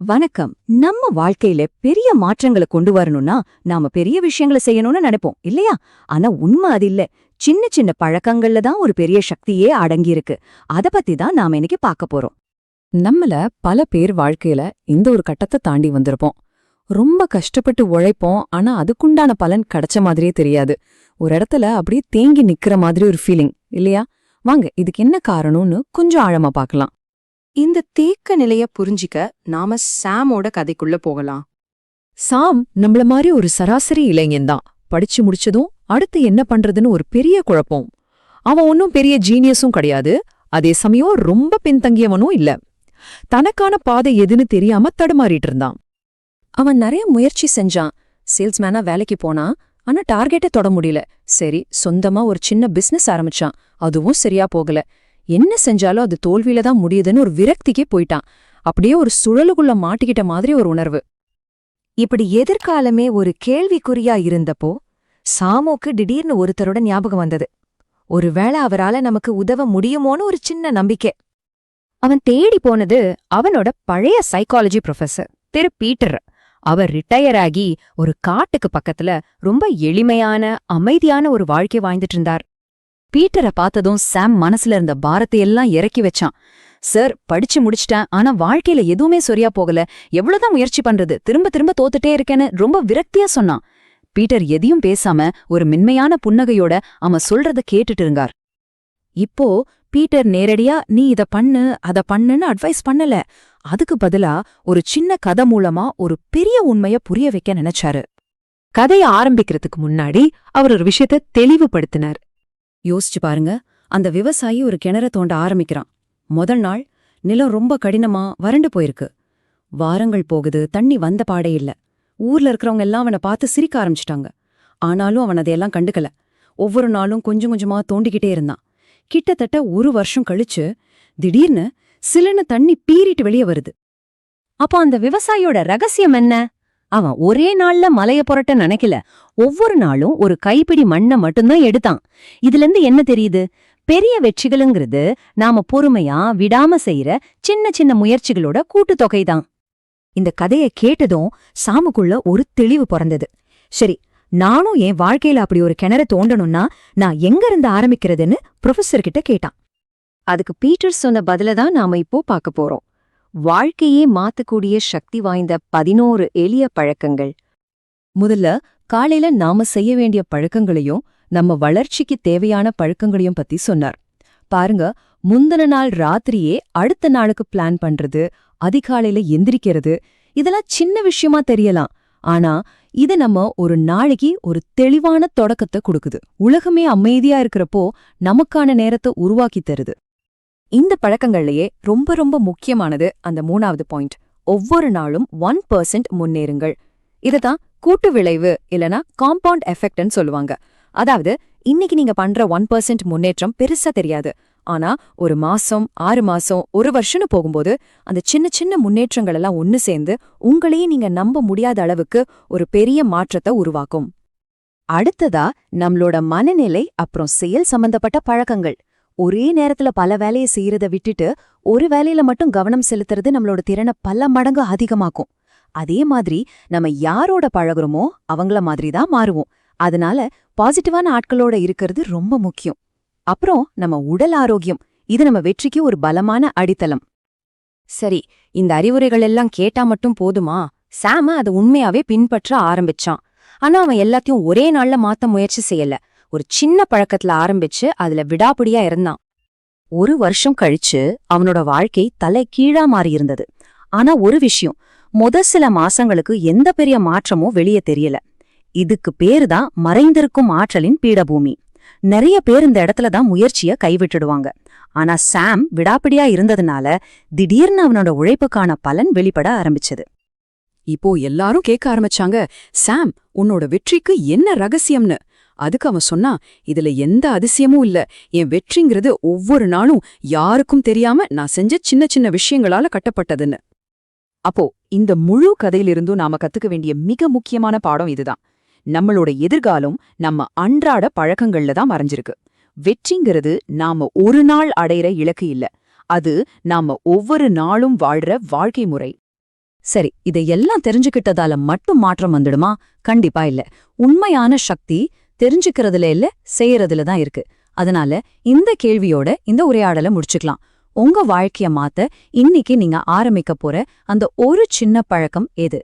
வணக்கம். நம்ம வாழ்க்கையில பெரிய மாற்றங்களை கொண்டு வரணும்னா நாம பெரிய விஷயங்களை செய்யணும்னு நினைப்போம் இல்லையா? ஆனா உண்மை அது இல்ல. சின்ன சின்ன பழக்கங்கள்ல தான் ஒரு பெரிய சக்தியே அடங்கியிருக்கு. அத பத்தி தான் நாம இன்னைக்கு பார்க்க போறோம். நம்மள பல பேர் வாழ்க்கையில இந்த ஒரு கட்டத்தை தாண்டி வந்திருப்போம். ரொம்ப கஷ்டப்பட்டு உழைப்போம் ஆனா அதுக்குண்டான பலன் கிடைச்ச மாதிரியே தெரியாது. ஒரு இடத்துல அப்படியே தேங்கி நிக்கிற மாதிரி ஒரு ஃபீலிங் இல்லையா? வாங்க இதுக்கு என்ன காரணம்னு கொஞ்சம் ஆழமா பார்க்கலாம். இந்த தேக்க நிலைய புரிஞ்சிக்க நாம சாமோட கதைக்குள்ள போகலாம். சாம் நம்மள மாதிரி ஒரு சராசரி இளைஞன்தான் படிச்சு முடிச்சதும் அடுத்து என்ன பண்றதுன்னு ஒரு பெரிய குழப்பம். அவன் ஒன்னும் பெரிய ஜீனியஸும் கிடையாது. அதே சமயம் ரொம்ப பின்தங்கியவனும் இல்ல. தனக்கான பாதை எதுன்னு தெரியாம தடுமாறிட்டு இருந்தான். அவன் நிறைய முயற்சி செஞ்சான். சேல்ஸ்மேனா வேலைக்கு போனான் ஆனா டார்கெட்டை தொட முடியல. சரி சொந்தமா ஒரு சின்ன பிசினஸ் ஆரம்பிச்சான். அதுவும் சரியா போகல. என்ன செஞ்சாலும் அது தோல்வியில தான் முடியுதுன்னு ஒரு விரக்திக்கே போயிட்டான். அப்படியே ஒரு சுழலுக்குள்ள மாட்டிக்கிட்ட மாதிரி ஒரு உணர்வு. இப்படி எதிர்காலமே ஒரு கேள்விக்குறியா இருந்தப்போ சாமோக்கு திடீர்னு ஒருத்தரோட ஞாபகம் வந்தது. ஒருவேளை அவரால நமக்கு உதவ முடியுமோன்னு ஒரு சின்ன நம்பிக்கை. அவன் தேடி போனது அவனோட பழைய சைக்காலஜி ப்ரொஃபஸர் திரு பீட்டர். அவர் ரிட்டையர் ஆகி ஒரு காட்டுக்கு பக்கத்துல ரொம்ப எளிமையான அமைதியான ஒரு வாழ்க்கை வாழ்ந்துட்டு இருந்தார். பீட்டரை பார்த்ததும் சாம் மனசுல இருந்த பாரத்தை எல்லாம் இறக்கி வச்சான். சார் படிச்சு முடிச்சிட்டேன் ஆனா வாழ்க்கையில எதுவுமே சரியா போகல. எவ்வளவுதான் முயற்சி பண்றது திரும்ப திரும்ப தோத்துட்டே இருக்கேன்னு ரொம்ப விரக்தியா சொன்னான். பீட்டர் எதையும் பேசாம ஒரு மென்மையான புன்னகையோட அவன் சொல்றத கேட்டுட்டு இருந்தார். இப்போ பீட்டர் நேரடியா நீ இத பண்ணு அத பண்ணுன்னு அட்வைஸ் பண்ணல. அதுக்கு பதிலா ஒரு சின்ன கதை மூலமா ஒரு பெரிய உண்மைய புரிய வைக்க நினைச்சாரு. கதைய ஆரம்பிக்கிறதுக்கு முன்னாடி அவர் ஒரு விஷயத்த தெளிவுபடுத்தினார். யோசிச்சு பாருங்க. அந்த விவசாயி ஒரு கிணற தோண்ட ஆரம்பிக்கிறான். முதல் நாள் நிலம் ரொம்ப கடினமா வறண்டு போயிருக்கு. வாரங்கள் போகுது தண்ணி வந்த பாடே இல்ல. ஊர்ல இருக்கிறவங்க எல்லாம் அவனை பார்த்து சிரிக்க ஆரம்பிச்சிட்டாங்க. ஆனாலும் அவன் அதையெல்லாம் கண்டுக்கல. ஒவ்வொரு நாளும் கொஞ்சம் கொஞ்சமா தோண்டிக்கிட்டே இருந்தான். கிட்டத்தட்ட ஒரு வருஷம் கழிச்சு திடீர்னு சிலுன்னு தண்ணி பீறிட்டு வெளியே வருது. அப்ப அந்த விவசாயியோட ரகசியம் என்ன? அவன் ஒரே நாள்ல மலைய புரட்ட நினைக்கல. ஒவ்வொரு நாளும் ஒரு கைப்பிடி மண்ணை மட்டும்தான் எடுத்தான். இதுல இருந்து என்ன தெரியுது? பெரிய வெற்றிகளுங்கிறது நாம பொறுமையா விடாம செய்யற சின்ன சின்ன முயற்சிகளோட கூட்டுத்தொகைதான். இந்த கதைய கேட்டதும் சாமுக்குள்ள ஒரு தெளிவு பிறந்தது. சரி நானும் என் வாழ்க்கையில அப்படி ஒரு கிணற தோண்டணும்னா நான் எங்க இருந்து ஆரம்பிக்கிறதுன்னு ப்ரொஃபஸர்கிட்ட கேட்டான். அதுக்கு பீட்டர் சொன்ன பதில தான் நாம இப்போ பார்க்க போறோம். வாழ்க்கையே மாத்தக்கூடிய சக்தி வாய்ந்த பதினோரு எளிய பழக்கங்கள். முதல்ல காலையில நாம செய்ய வேண்டிய பழக்கங்களையும் நம்ம வளர்ச்சிக்கு தேவையான பழக்கங்களையும் பத்தி சொன்னார். பாருங்க முந்தின நாள் ராத்திரியே அடுத்த நாளுக்கு பிளான் பண்றது அதிகாலையில எந்திரிக்கிறது இதெல்லாம் சின்ன விஷயமா தெரியலாம். ஆனா இது நம்ம ஒரு நாளைக்கு ஒரு தெளிவான தொடக்கத்தை கொடுக்குது. உலகமே அமைதியா இருக்கிறப்போ நமக்கான நேரத்தை உருவாக்கி தருது. இந்த பழக்கங்கள்லயே ரொம்ப ரொம்ப முக்கியமானது அந்த மூணாவது பாயிண்ட் ஒவ்வொரு நாளும் ஒன் பர்சன்ட் முன்னேறுங்கள். இதுதான் கூட்டு விளைவு இல்லனா காம்பவுண்ட் எஃபெக்ட்னு சொல்லுவாங்க. அதாவது இன்னைக்கு நீங்க பண்ற ஒன் பர்சன்ட் முன்னேற்றம் பெருசா தெரியாது. ஆனா ஒரு மாசம் ஆறு மாசம் ஒரு வருஷம்னு போகும்போது அந்த சின்ன சின்ன முன்னேற்றங்கள் எல்லாம் ஒன்னு சேர்ந்து உங்களையே நீங்க நம்ப முடியாத அளவுக்கு ஒரு பெரிய மாற்றத்தை உருவாக்கும். அடுத்ததா நம்மளோட மனநிலை அப்புறம் செயல் சம்பந்தப்பட்ட பழக்கங்கள். ஒரே நேரத்துல பல வேலையை செய்யறத விட்டுட்டு ஒரு வேலையில மட்டும் கவனம் செலுத்துறது நம்மளோட திறனை பல மடங்கு அதிகமாக்கும். அதே மாதிரி நம்ம யாரோட பழகுறோமோ அவங்கள மாதிரி தான் மாறுவோம். அதனால பாசிட்டிவான ஆட்களோட இருக்கிறது ரொம்ப முக்கியம். அப்புறம் நம்ம உடல் ஆரோக்கியம். இது நம்ம வெற்றிக்கு ஒரு பலமான அடித்தளம். சரி இந்த அறிவுரைகள் எல்லாம் கேட்டா மட்டும் போதுமா? சாம அதை உண்மையாவே பின்பற்ற ஆரம்பிச்சான். ஆனா அவன் எல்லாத்தையும் ஒரே நாள்ல மாத்த முயற்சி செய்யல. ஒரு சின்ன பழக்கத்துல ஆரம்பிச்சு அதுல விடாபிடியா இருந்தான். ஒரு வருஷம் கழிச்சு அவனோட வாழ்க்கை தலை கீழா மாறி இருந்தது. ஆனா ஒரு விஷயம் முத சில மாசங்களுக்கு எந்த பெரிய மாற்றமும் வெளியே தெரியல. இதுக்கு பேரு தான் மறைந்திருக்கும் ஆற்றலின் பீடபூமி. நிறைய பேர் இந்த இடத்துல தான் முயற்சிய கைவிட்டுடுவாங்க. ஆனா சாம் விடாப்பிடியா இருந்ததுனால திடீர்னு அவனோட உழைப்புக்கான பலன் வெளிப்பட ஆரம்பிச்சது. இப்போ எல்லாரும் கேட்க ஆரம்பிச்சாங்க சாம் உன்னோட வெற்றிக்கு என்ன ரகசியம்னு? அதுக்கு அவன் சொன்னா இதுல எந்த அதிசயமும் இல்ல. என் வெற்றிங்கிறது ஒவ்வொரு நாளும் யாருக்கும் தெரியாம நான் செஞ்ச சின்ன சின்ன விஷயங்களால கட்டப்பட்டதுன்னு. அப்போ இந்த முழு கதையிலிருந்தும் நாம கத்துக்க வேண்டிய மிக முக்கியமான பாடம் இதுதான். நம்மளோட எதிர்காலம் நம்ம அன்றாட பழக்கங்கள்ல தான் மறைஞ்சிருக்கு. வெற்றிங்கிறது நாம ஒரு நாள் அடையிற இலக்கு இல்ல. அது நாம ஒவ்வொரு நாளும் வாழ்ற வாழ்க்கை முறை. சரி இதையெல்லாம் தெரிஞ்சுக்கிட்டதால மட்டும் மாற்றம் வந்துடுமா? கண்டிப்பா இல்ல. உண்மையான சக்தி தெரிஞ்சுக்கிறதுல இல்ல செய்யறதுல தான் இருக்கு. அதனால இந்த கேள்வியோட இந்த உரையாடலை முடிச்சுக்கலாம். உங்க வாழ்க்கைய மாத்த இன்னைக்கு நீங்க ஆரம்பிக்க போற அந்த ஒரு சின்ன பழக்கம் எது?